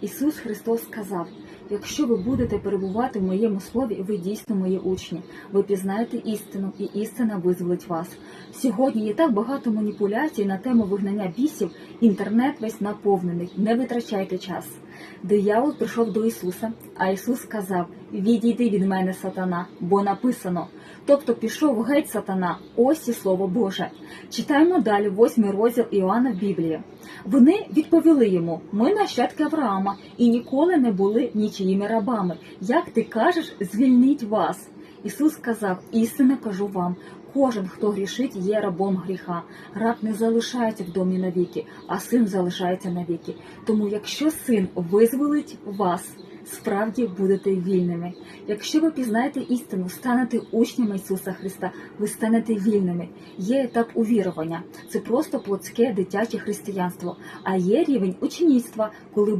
Ісус Христос сказав: якщо ви будете перебувати в моєму слові, ви дійсно мої учні. Ви пізнаєте істину, і істина визволить вас. Сьогодні є так багато маніпуляцій на тему вигнання бісів, інтернет весь наповнений. Не витрачайте час. Диявол прийшов до Ісуса, а Ісус сказав: Відійди від мене, сатана, бо написано. Тобто пішов геть сатана, ось і слово Боже. Читаємо далі восьмий розділ Іоанна в Біблії. Вони відповіли йому: Ми нащадки Авраама і ніколи не були нічиїми рабами. Як ти кажеш, звільніть вас? Ісус сказав: істинно кажу вам. Кожен, хто грішить, є рабом гріха. Раб не залишається в домі навіки, а син залишається навіки. Тому, якщо син визволить вас, справді будете вільними. Якщо ви пізнаєте істину, станете учнями Ісуса Христа, ви станете вільними. Є етап увірування, це просто плотське дитяче християнство, а є рівень учнівства, коли